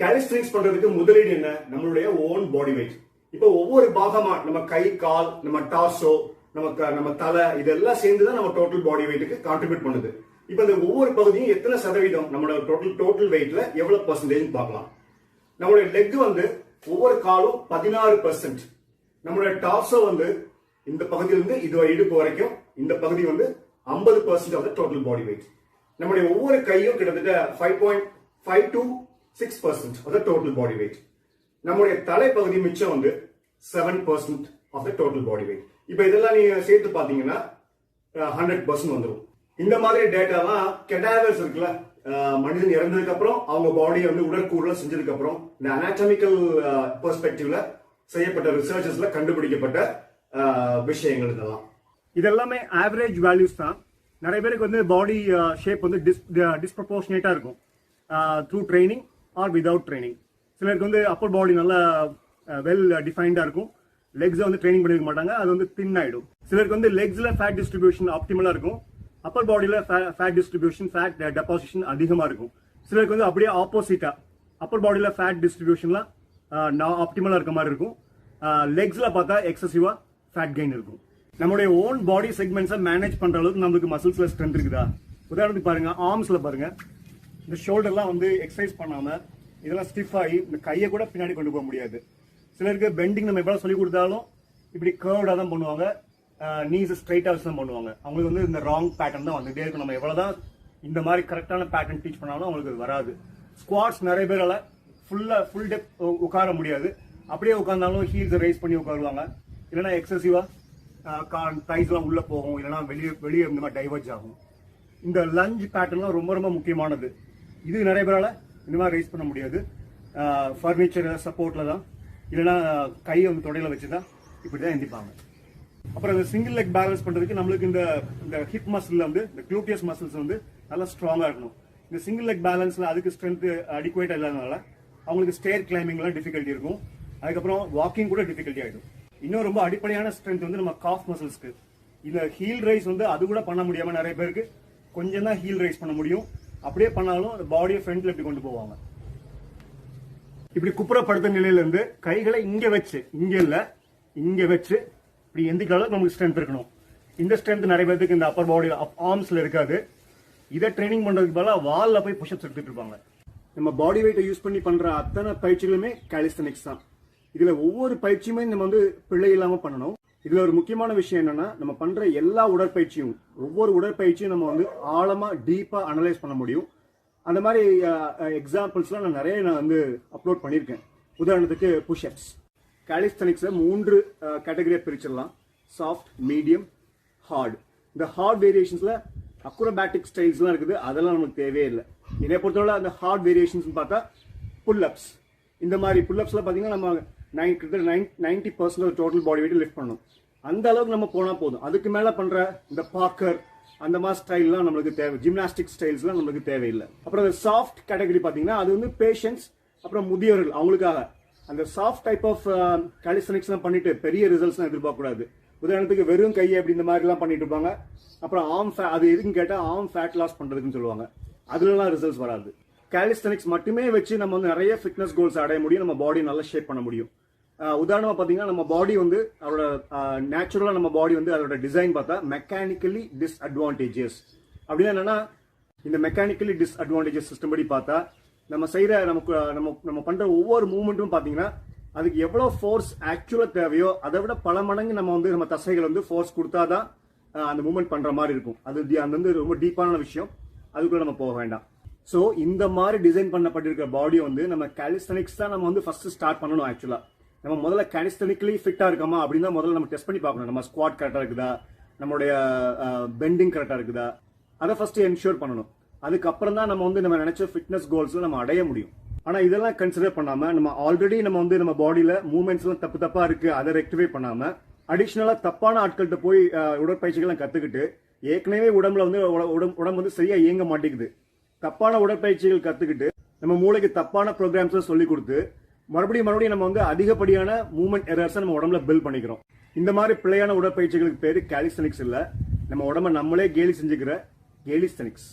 கேலிஸ்டிக்ஸ் பண்றதுக்கு முதலீடு என்ன? நம்மளுடைய ஓன் பாடி வெயிட் இப்போ ஒவ்வொரு பாகமா நம்ம கை கால் நம்ம டார்சோ நம்ம நம்ம தலை இதெல்லாம் சேர்ந்து தான் நம்ம டோட்டல் பாடி வெயிட்டுக்கு கான்ட்ரிபியூட் பண்ணுது. இப்போ இந்த ஒவ்வொரு பகுதியும் எத்தனை சதவீதம்? நம்மளோட டோட்டல் டோட்டல் வெயிட்ல எவ்வளவு பர்சன்டேஜ் பார்க்கலாம். நம்மளுடைய லெக் வந்து ஒவ்வொரு காலும் பதினாறு பர்சன்ட் நம்மளுடைய டாப்ஸோ வந்து இந்த பகுதியிலிருந்து இது இடுப்பு வரைக்கும் இந்த பகுதி வந்து ஐம்பது percent of the total body weight நம்முடைய ஒவ்வொரு கையும் கிட்டத்தட்ட five point five two six percent of the total body weight நம்முடைய தலைப்பகுதி மிச்சம் வந்து seven percent of the total body weight இப்போ இதெல்லாம் நீங்க சேர்த்து பார்த்தீங்கன்னா ஹண்ட்ரட் பர்சன்ட் வந்துடும் இந்த மாதிரி டேட்டாலாம் கெடாவர்ஸ் இருக்குல்ல மனிதன் இறந்ததுக்கு அப்புறம் அவங்க பாடியை வந்து உடற்கூறுல செஞ்சதுக்கு அப்புறம் இந்த அனாட்டமிக்கல் பெர்ஸ்பெக்டிவ்ல செய்யப்பட்ட ரிசர்ச்சஸ்ல கண்டுபிடிக்கப்பட்ட விஷயங்கள் இதெல்லாம். இதெல்லாமே ஆவரேஜ் வேல்யூஸ் தான். நிறைய பேருக்கு வந்து பாடி ஷேப் வந்து டிஸ் டிஸ்ப்ரப்போர்ஷனேட்டா இருக்கும். Through training or without training சிலருக்கு வந்து அப்பர் பாடி நல்லா வெல் டிஃபைன்டா இருக்கும். லெக்ஸை வந்து ட்ரைனிங் பண்ணிருக்க மாட்டாங்க. அது வந்து தின் ஆயிடும். சிலருக்கு வந்து லெக்ஸ்ல ஃபேட் டிஸ்ட்ரிபியூஷன் ஆப்டிமலா இருக்கும். அப்பர் பாடியில ஃபேட் டிஸ்ட்ரிபியூஷன் ஃபேட் டெபாசிஷன் அதிகமா இருக்கும். சிலருக்கு வந்து அப்படியே ஆப்போசிட்டா அப்பர் பாடியில ஃபேட் டிஸ்ட்ரிபியூஷன்லாம் நான் ஆப்டிமலா இருக்க மாதிரி இருக்கும். லெக்ஸ்ல பார்த்தா எக்ஸசிவா ஃபேட் கெயின் இருக்கும். நம்மளுடைய ஓன் பாடி செக்மெண்ட்ஸை மேனேஜ் பண்ற அளவுக்கு நம்மளுக்கு மசில்ஸ்ல ஸ்ட்ரென்த் இருக்குதா? உதாரணத்துக்கு பாருங்க ஆர்ம்ஸ்ல பாருங்க. இந்த ஷோல்டர்லாம் வந்து எக்ஸசைஸ் பண்ணாமல் இதெல்லாம் ஸ்டிஃப் ஆகி இந்த கையை கூட பின்னாடி கொண்டு போக முடியாது. சிலருக்கு பெண்டிங் நம்ம எவ்வளோ சொல்லி கொடுத்தாலும் இப்படி கர்வ்டாக தான் பண்ணுவாங்க. நீஸ் ஸ்ட்ரைட்டாக வச்சு தான் பண்ணுவாங்க. அவங்களுக்கு வந்து இந்த ராங் பேட்டர்ன் தான் வந்துட்டே இருக்கும். நம்ம எவ்வளவுதான் இந்த மாதிரி கரெக்டான பேட்டர்ன் டீச் பண்ணாலும் அவங்களுக்கு அது வராது. ஸ்குவாட்ஸ் நிறைய பேரால் ஃபுல்லாக ஃபுல் டெப் உட்கார முடியாது. அப்படியே உட்காந்தாலும் ஹீல்ஸ் ரைஸ் பண்ணி உட்காருவாங்க. இல்லைன்னா கா டைஸ்லாம் உள்ளே போகும். இல்லைன்னா வெளியே வெளியே இந்த மாதிரி டைவர்ஜ் ஆகும். இந்த லஞ்ச் பேட்டர்ன்லாம் ரொம்ப ரொம்ப முக்கியமானது. இது நிறைய பேரால் இந்த மாதிரி ரைஸ் பண்ண முடியாது. ஃபர்னிச்சர் சப்போர்ட்டில் தான். இல்லைன்னா கையை வந்து தொடையில் வச்சு தான் இப்படி தான் எந்திப்பாங்க. அப்புறம் இந்த சிங்கிள் லெக் பேலன்ஸ் பண்ணுறதுக்கு நம்மளுக்கு இந்த இந்த ஹிப் மசில் வந்து இந்த க்ளூட்டியஸ் மசில்ஸ் வந்து நல்லா ஸ்ட்ராங்காக இருக்கணும். இந்த சிங்கிள் லெக் பேலன்ஸில் அதுக்கு ஸ்ட்ரென்த் அடிக்குவேட்டா இல்லாதனால அவங்களுக்கு ஸ்டேர் கிளைம்பிங்லாம் டிஃபிகல்ட்டி இருக்கும். அதுக்கப்புறம் வாக்கிங் கூட டிஃபிகல்ட்டி ஆகிடும் இன்னும் ரொம்ப அடிப்படையான ஸ்ட்ரென்த் வந்து நம்ம காஃப் மசில்ஸ்க்கு இந்த ஹீல் ரைஸ் வந்து அது கூட பண்ண முடியாமல் நிறைய பேருக்கு கொஞ்சம் தான் ஹீல் ரைஸ் பண்ண முடியும். அப்படியே பண்ணாலும் அந்த பாடியை ஃப்ரண்ட்ல இப்படி கொண்டு போவாங்க. இப்படி குப்புறப்படுத்த நிலையில இருந்து கைகளை இங்க வச்சு இங்க இல்ல இங்க வச்சு இப்படி எந்திக்கிற அளவுக்கு நமக்கு ஸ்ட்ரென்த் இருக்கணும். இந்த ஸ்ட்ரென்த் நிறைய பேருக்கு இந்த அப்பர் பாடி ஆர்ம்ஸ்ல இருக்காது. இதை ட்ரைனிங் பண்றதுக்கு பதிலாக வால்ல போய் புஷ்அப்ஸ் எடுத்துட்டு இருப்பாங்க. நம்ம பாடி வெயிட்டை யூஸ் பண்ணி பண்ற அத்தனை பயிற்சிகளுமே கேலிஸ்தனிக்ஸ் தான். இதுல ஒவ்வொரு பயிற்சியுமே நம்ம வந்து பிழை இல்லாம பண்ணணும். இதுல ஒரு முக்கியமான விஷயம் என்னன்னா நம்ம பண்ற எல்லா உடற்பயிற்சியும் ஒவ்வொரு உடற்பயிற்சியும் நம்ம வந்து ஆழமா டீப்பா அனலைஸ் பண்ண முடியும். அந்த மாதிரி எக்ஸாம்பிள்ஸ்லாம் நான் நிறைய நான் வந்து அப்லோட் பண்ணியிருக்கேன். உதாரணத்துக்கு புஷ்அப்ஸ் காலிஸ்தனிக்ஸை மூன்று கேட்டகரியாக பிரிச்சிடலாம். சாஃப்ட் மீடியம் ஹார்ட் இந்த ஹார்ட் வேரியேஷன்ஸில் அக்ரோபேட்டிக் ஸ்டைல்ஸ்லாம் இருக்குது. அதெல்லாம் நமக்கு தேவையே இல்லை. என்னை பொறுத்தவரை அந்த ஹார்ட் வேரியேஷன்ஸ் பார்த்தா புல்லப்ஸ் இந்த மாதிரி புல்லப்ஸ்லாம் பார்த்தீங்கன்னா நம்ம நைன் கிட்டத்தட்ட nine ninety percent total body weight lift பண்ணணும். அந்த அளவுக்கு நம்ம போனால் போதும். அதுக்கு மேலே பண்ணுற இந்த பாக்கர் அந்த மாதிரி ஸ்டைல்லாம் நம்மளுக்கு தேவை. ஜிம்னாஸ்டிக் ஸ்டைல்ஸ்லாம் நம்மளுக்கு தேவையில்லை. அப்புறம் அந்த சாஃப்ட் கேட்டகரி பார்த்தீங்கன்னா அது வந்து பேஷன்ஸ் அப்புறம் முதியவர்கள் அவங்களுக்காக. அந்த சாஃப்ட் டைப் ஆஃப் கலிசனிக்ஸ்லாம் பண்ணிட்டு பெரிய ரிசல்ட்ஸ்லாம் எதிர்பார்க்கக்கூடாது. உதாரணத்துக்கு வெறும் கையை அப்படி இந்த மாதிரிலாம் பண்ணிட்டு இருப்பாங்க. அப்புறம் ஆம் ஃபே அது எதுக்குன்னு கேட்டால் ஆம் ஃபேட் லாஸ் பண்ணுறதுக்குன்னு சொல்லுவாங்க. அதுலலாம் ரிசல்ட்ஸ் வராது. கேலிஸ்தனிக்ஸ் மட்டுமே வச்சு நம்ம வந்து நிறைய ஃபிட்னஸ் கோல்ஸ் அடைய முடியும். நம்ம பாடி நல்லா ஷேப் பண்ண முடியும். உதாரணமாக பார்த்தீங்கன்னா நம்ம பாடி வந்து அதோட நேச்சுரலாக நம்ம பாடி வந்து அதோட டிசைன் பார்த்தா மெக்கானிக்கலி டிஸ்அட்வான்டேஜஸ் அப்படின்னா என்னன்னா இந்த மெக்கானிக்கலி டிஸ்அட்வான்டேஜஸ் சிஸ்டம் படி பார்த்தா நம்ம செய்கிற நமக்கு நம்ம நம்ம பண்ணுற ஒவ்வொரு மூமெண்ட்டும் பார்த்தீங்கன்னா அதுக்கு எவ்வளோ ஃபோர்ஸ் ஆக்சுவலாக தேவையோ அதை விட பல மடங்கு நம்ம வந்து நம்ம தசைகள் வந்து ஃபோர்ஸ் கொடுத்தா தான் அந்த மூமெண்ட் பண்ணுற மாதிரி இருக்கும். அது அந்த அது வந்து ரொம்ப டீப்பான விஷயம். அதுக்குள்ளே நம்ம போக வேண்டாம். ஸோ இந்த மாதிரி டிசைன் பண்ணப்பட்டிருக்கிற பாடியை வந்து நம்ம கேலிஸ்தனிக்ஸ் தான் நம்ம வந்து ஃபர்ஸ்ட் ஸ்டார்ட் பண்ணணும் ஆக்சுவலாக நம்ம முதல்ல காலிஸ்தனிக்கலி ஃபிட்டாக இருக்கோமா அப்படின்னு தான் முதல்ல நம்ம டெஸ்ட் பண்ணி பார்க்கணும். நம்ம ஸ்குவாட் கரெக்டாக இருக்குதா? நம்மளுடைய பெண்டிங் கரெக்டாக இருக்குதா? அதை ஃபர்ஸ்ட் என்ஷூர் பண்ணணும். அதுக்கப்புறம் தான் நம்ம வந்து நம்ம நினைச்ச ஃபிட்னஸ் கோல்ஸ்ல நம்ம அடைய முடியும். ஆனால் இதெல்லாம் கன்சிடர் பண்ணாமல் நம்ம ஆல்ரெடி நம்ம வந்து நம்ம பாடியில் மூமெண்ட்ஸ்லாம் தப்பு தப்பாக இருக்குது அதை ரெக்டிஃபை பண்ணாமல் அடிஷ்னலாக தப்பான ஆட்கள்கிட்ட போய் உடற்பயிற்சிகள்லாம் கற்றுக்கிட்டு ஏற்கனவே உடம்புல வந்து உட- உடம்பு உடம்பு வந்து சரியாக இயங்க மாட்டேங்குது. தப்பான உடற்பயிற்சிகள் கற்றுக்கிட்டு நம்ம மூளைக்கு தப்பான ப்ரோக்ராம்ஸ் சொல்லி கொடுத்து மறுபடியும் மறுபடியும் நம்ம வந்து அதிகப்படியான மூமெண்ட் எரர்ஸ் நம்ம உடம்புல பில் பண்ணிக்கிறோம். இந்த மாதிரி பிழையான உடற்பயிற்சிகளுக்கு பேரு கேலிஸ்தனிக்ஸ் இல்ல. நம்ம உடம்ப நம்மளே கேலி செஞ்சுக்கிற கேலிஸ்தனிக்ஸ்